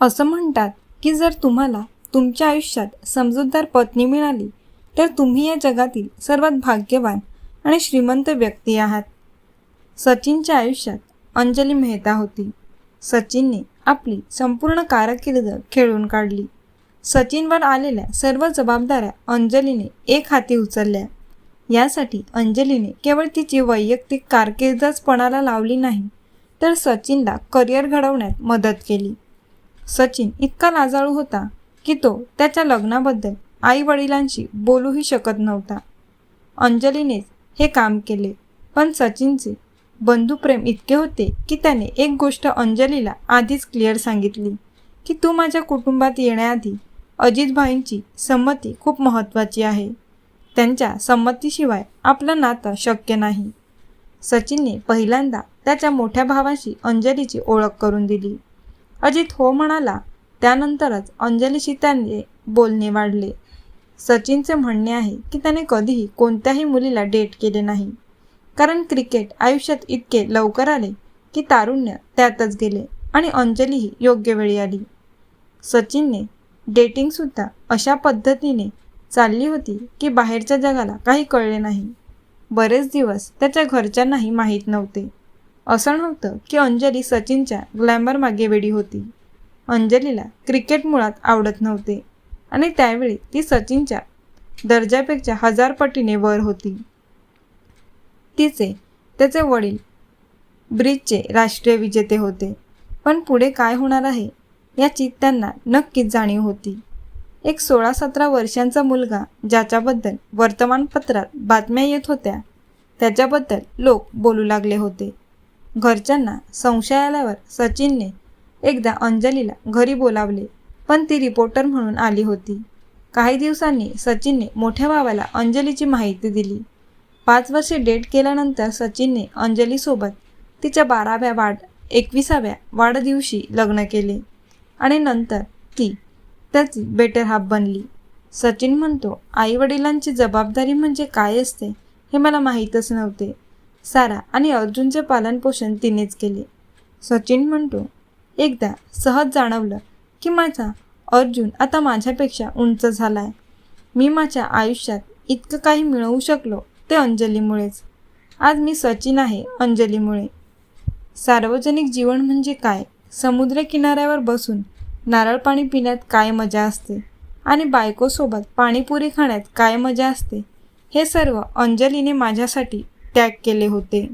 असं म्हणतात की जर तुम्हाला तुमच्या आयुष्यात समजूतदार पत्नी मिळाली तर तुम्ही या जगातील सर्वात भाग्यवान आणि श्रीमंत व्यक्ती आहात. सचिनच्या आयुष्यात अंजली मेहता होती. सचिनने आपली संपूर्ण कारकीर्द खेळून काढली. सचिनवर आलेल्या सर्व जबाबदाऱ्या अंजलीने एक हाती उचलल्या. यासाठी अंजलीने केवळ तिची वैयक्तिक कारकिर्दच पणाला लावली नाही तर सचिनला करिअर घडवण्यात मदत केली. सचिन इतका लाजाळू होता की तो त्याच्या लग्नाबद्दल आई वडिलांशी बोलूही शकत नव्हता. अंजलीनेच हे काम केले पण सचिनचे बंधुप्रेम इतके होते की त्याने एक गोष्ट अंजलीला आधीच क्लिअर सांगितली की तू माझ्या कुटुंबात येण्याआधी अजितभाईंची संमती खूप महत्त्वाची आहे. त्यांच्या संमतीशिवाय आपलं नातं शक्य नाही. सचिनने पहिल्यांदा त्याच्या मोठ्या भावाशी अंजलीची ओळख करून दिली. अजित हो म्हणाला. त्यानंतरच अंजलीशी त्याने बोलणे वाढले. सचिनचे म्हणणे आहे की त्याने कधीही कोणत्याही मुलीला डेट केले नाही. कारण क्रिकेट आयुष्यात इतके लवकर आले की तारुण्य त्यातच गेले आणि अंजलीही योग्य वेळी आली. सचिनने डेटिंगसुद्धा अशा पद्धतीने चालली होती की बाहेरच्या जगाला काही कळले नाही. बरेच दिवस त्याच्या घरच्यांनाही माहीत नव्हते. असं नव्हतं की अंजली सचिनच्या ग्लॅमर मागे वेडी होती. अंजलीला क्रिकेट मुळात आवडत नव्हते आणि त्यावेळी ती सचिनच्या दर्जापेक्षा हजार पटीने वर होती. तिचे त्याचे वडील ब्रिजचे राष्ट्रीय विजेते होते. पण पुढे काय होणार आहे याची त्यांना नक्कीच जाणीव होती. एक सोळा सतरा वर्षांचा मुलगा ज्याच्याबद्दल वर्तमानपत्रात बातम्या येत होत्या त्याच्याबद्दल लोक बोलू लागले होते. घरच्यांना संशय आल्यावर सचिनने एकदा अंजलीला घरी बोलावले पण ती रिपोर्टर म्हणून आली होती. काही दिवसांनी सचिनने मोठ्या भावाला अंजलीची माहिती दिली. पाच वर्षे डेट केल्यानंतर सचिनने अंजलीसोबत तिच्या बाराव्या वाढ एकविसाव्या वाढदिवशी लग्न केले आणि नंतर ती त्याची बेटर हाफ बनली. सचिन म्हणतो आईवडिलांची जबाबदारी म्हणजे काय असते हे मला माहीतच नव्हते. सारा आणि अर्जुनचे पालनपोषण तिनेच केले. सचिन म्हणतो एकदा सहज जाणवलं की माझा अर्जुन आता माझ्यापेक्षा उंच झाला आहे मी माझ्या आयुष्यात इतकं काही मिळवू शकलो ते अंजलीमुळेच. आज मी सचिन आहे अंजलीमुळे. सार्वजनिक जीवन म्हणजे काय? समुद्र किनाऱ्यावर बसून नारळ पाणी पिण्यात काय मजा असते? आणि बायकोसोबत पाणीपुरी खाण्यात काय मजा असते? हे सर्व अंजलीने माझ्यासाठी त्याग केले होते.